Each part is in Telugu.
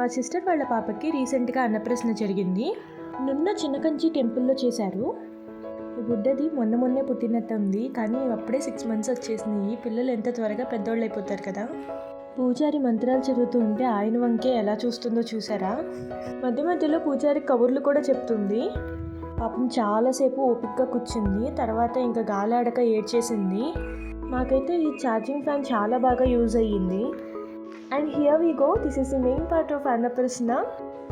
మా సిస్టర్ వాళ్ళ పాపకి రీసెంట్గా అన్నప్రశ్న జరిగింది. నిన్న చిన్నకంచి టెంపుల్లో చేశారు. ఈ బుడ్డది మొన్న మొన్నే పుట్టినట్టు ఉంది. కానీ అప్పుడే సిక్స్ మంత్స్ వచ్చేసినాయి. పిల్లలు ఎంత త్వరగా పెద్దోళ్ళు అయిపోతారు కదా. పూజారి మంత్రాలు చదువుతూ ఉంటే ఆయన వంకే ఎలా చూస్తుందో చూసారా? మధ్య మధ్యలో పూజారి కబుర్లు కూడా చెప్తుంది. పాపం చాలాసేపు ఓపిక్గా కూర్చుంది. తర్వాత ఇంకా గాలాడక ఏడ్చేసింది. మాకైతే ఈ ఛార్జింగ్ ఫ్యాన్ చాలా బాగా యూజ్ అయ్యింది. And here we go this is the main part of Annaprashana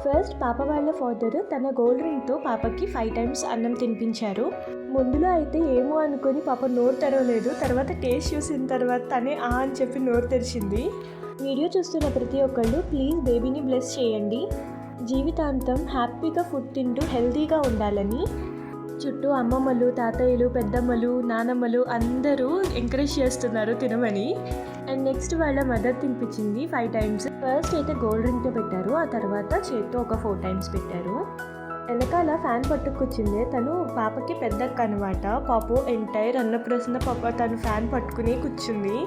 first పాప వాళ్ళ ఫాదర్ తన గోల్డ్ రింగ్తో పాపకి ఫైవ్ టైమ్స్ అన్నం తినిపించారు. ముందులో అయితే ఏమో అనుకొని పాప నోరు తెరవలేదు. తర్వాత టేస్ట్ చూసిన తర్వాత తనే ఆ అని చెప్పి నోరు తెరిచింది. వీడియో చూస్తున్న ప్రతి ఒక్కళ్ళు ప్లీజ్ బేబీని బ్లెస్ చేయండి. జీవితాంతం హ్యాపీగా ఫుడ్ తింటూ హెల్తీగా ఉండాలని చుట్టూ అమ్మమ్మలు తాతయ్యలు పెద్దమ్మలు నానమ్మలు అందరూ ఎంకరేజ్ చేస్తున్నారు తినమని. అండ్ నెక్స్ట్ వాళ్ళ మదర్ తినిపించింది ఫైవ్ టైమ్స్ ఫస్ట్ అయితే గోల్డ్ రింగ్తో పెట్టారు ఆ తర్వాత చేత్తో ఒక ఫోర్ టైమ్స్ పెట్టారు. వెనకాల ఫ్యాన్ పట్టుకొచ్చింది తను పాపకి పెద్దక్క అనమాట పాపు ఎంటైర్ అన్నప్రసన్న పాప తను ఫ్యాన్ పట్టుకుని కూర్చుంది.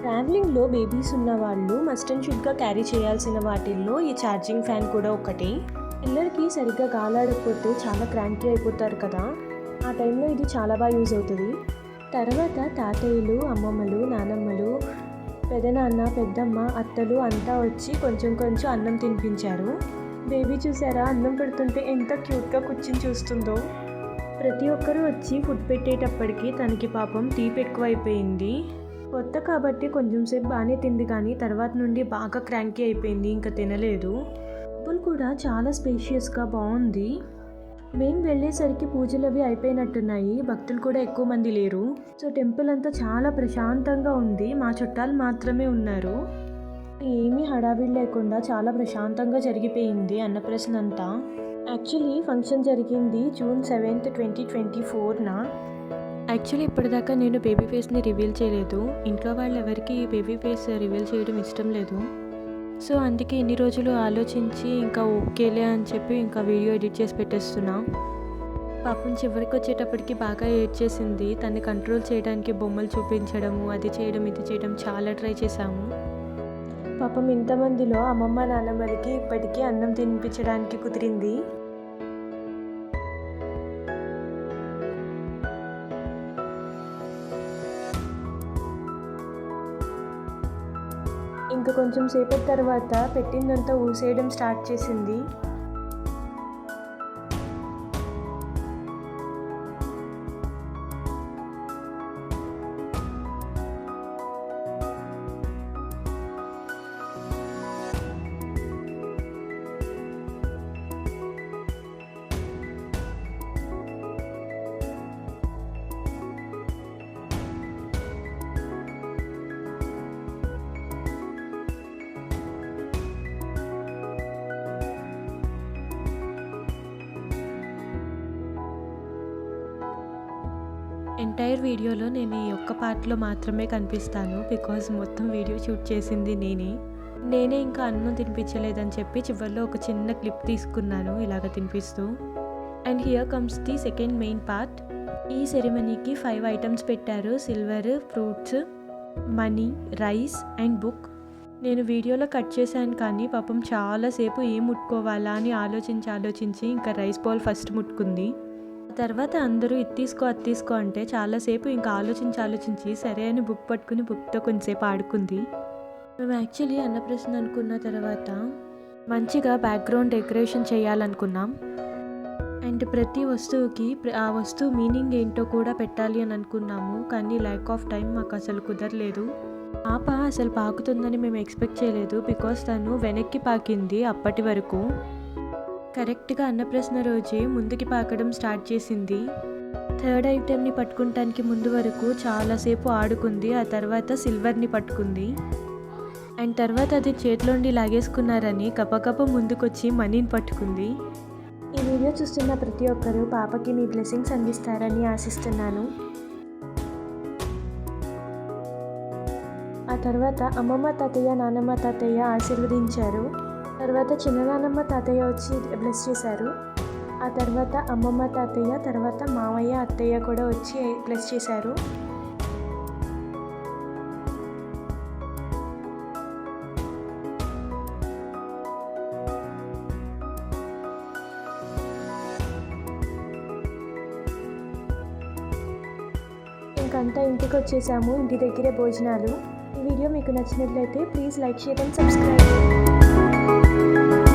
ట్రావెలింగ్లో బేబీస్ ఉన్న వాళ్ళు మస్ట్ అండ్ షుడ్గా క్యారీ చేయాల్సిన వాటిల్లో ఈ ఛార్జింగ్ ఫ్యాన్ కూడా ఒకటి. పిల్లలకి సరిగ్గా గాలాడకపోతే చాలా క్రాంకీ అయిపోతారు కదా. ఆ టైంలో ఇది చాలా బాగా యూజ్ అవుతుంది. తర్వాత తాతయ్యలు అమ్మమ్మలు నానమ్మలు పెదనాన్న పెద్దమ్మ అత్తలు అంతా వచ్చి కొంచెం కొంచెం అన్నం తినిపించారు. బేబీ చూసారా? అన్నం పెడుతుంటే ఎంత క్యూట్గా కూర్చుని చూస్తుందో. ప్రతి ఒక్కరూ వచ్చి ఫుడ్ పెట్టేటప్పటికి తనకి పాపం తీపి ఎక్కువైపోయింది. కొత్త కాబట్టి కొంచెం సేపు బాగానే తింది కానీ తర్వాత నుండి బాగా క్రాంకీ అయిపోయింది. ఇంకా తినలేదు. టెంపుల్ కూడా చాలా స్పేషియస్గా బాగుంది మేము వెళ్ళేసరికి పూజలు అవి అయిపోయినట్టున్నాయి. భక్తులు కూడా ఎక్కువ మంది లేరు. సో టెంపుల్ అంతా చాలా ప్రశాంతంగా ఉంది. మా చుట్టాలు మాత్రమే ఉన్నారు. ఏమీ హడావిడి లేకుండా చాలా ప్రశాంతంగా జరిగిపోయింది అన్నప్రశ్న అంతా యాక్చువల్లీ ఫంక్షన్ జరిగింది జూన్ సెవెంత్ ట్వంటీ ట్వంటీ ఫోర్న. యాక్చువల్లీ ఇప్పటిదాకా నేను బేబీ ఫేస్ని రివీల్ చేయలేదు. ఇంట్లో వాళ్ళు ఎవరికి బేబీ ఫేస్ రివీల్ చేయడం ఇష్టం లేదు. సో అందుకే ఇన్ని రోజులు ఆలోచించి ఇంకా ఓకేలే అని చెప్పి ఇంకా వీడియో ఎడిట్ చేసి పెట్టేస్తున్నా. పాపం చివరికి వచ్చేటప్పటికి బాగా ఏడ్చేసింది తను కంట్రోల్ చేయడానికి బొమ్మలు చూపించడము అది చేయడం ఇది చేయడం చాలా ట్రై చేశాము. పాపం ఇంతమందిలో అమ్మమ్మ నాన్నమ్మలకి ఇప్పటికీ అన్నం తినిపించడానికి కుదిరింది. ఇంకా కొంచెం సేపటి తర్వాత పెట్టిందంతా ఊసేయడం స్టార్ట్ చేసింది. ఎంటైర్ వీడియోలో నేను ఈ ఒక్క పార్ట్లో మాత్రమే కనిపిస్తాను బికాజ్ మొత్తం వీడియో షూట్ చేసింది నేనే. నేనే ఇంకా అన్నం తినిపించలేదని చెప్పి చివరిలో ఒక చిన్న క్లిప్ తీసుకున్నాను ఇలాగ తినిపిస్తూ. And here comes the second main part ఈ సెరిమనీకి ఫైవ్ ఐటమ్స్ పెట్టారు. Silver fruits money rice and book నేను వీడియోలో కట్ చేశాను కానీ పాపం చాలాసేపు ఏం ముట్టుకోవాలా అని ఆలోచించి ఆలోచించి ఇంకా రైస్ బౌల్ ఫస్ట్ ముట్టుకుంది. తర్వాత అందరూ ఇది తీసుకో అది తీసుకో అంటే చాలాసేపు ఇంకా ఆలోచించి ఆలోచించి సరే అని బుక్ పట్టుకుని బుక్తో కొంచెంసేపు ఆడుకుంది. మేము యాక్చువల్లీ అన్నప్రశ్న అనుకున్న తర్వాత మంచిగా బ్యాక్గ్రౌండ్ డెకరేషన్ చేయాలనుకున్నాం. అండ్ ప్రతి వస్తువుకి ఆ వస్తువు మీనింగ్ ఏంటో కూడా పెట్టాలి అని అనుకున్నాము. కానీ ల్యాక్ ఆఫ్ టైం మాకు అసలు కుదరలేదు. పాప అసలు పాకుతుందని మేము ఎక్స్పెక్ట్ చేయలేదు బికాస్ తను వెనక్కి పాకింది అప్పటి వరకు. కరెక్ట్గా అన్నప్రశ్న రోజే ముందుకి పాకడం స్టార్ట్ చేసింది. థర్డ్ ఐటెంని పట్టుకుంటానికి ముందు వరకు చాలాసేపు ఆడుకుంది. ఆ తర్వాత సిల్వర్ని పట్టుకుంది. అండ్ తర్వాత అది చేతిలోండి లాగేసుకున్నారని కపకప ముందుకొచ్చి మనీని పట్టుకుంది. ఈ వీడియో చూస్తున్న ప్రతి ఒక్కరూ పాపకి మీ బ్లెస్సింగ్స్ అందిస్తారని ఆశిస్తున్నాను. ఆ తర్వాత అమ్మమ్మ తాతయ్య నాన్నమ్మ తాతయ్య ఆశీర్వదించారు. తర్వాత చిన్ననానమ్మ తాతయ్య వచ్చి బ్లెస్ చేశారు. ఆ తర్వాత అమ్మమ్మ తాతయ్య తర్వాత మామయ్య అత్తయ్య కూడా వచ్చి బ్లెస్ చేశారు. ఇంకంతా ఇంటికి వచ్చేసాము ఇంటి దగ్గరే భోజనాలు. ఈ వీడియో మీకు నచ్చినట్లయితే ప్లీజ్ లైక్ చేయడం సబ్స్క్రైబ్ చేయండి Thank you.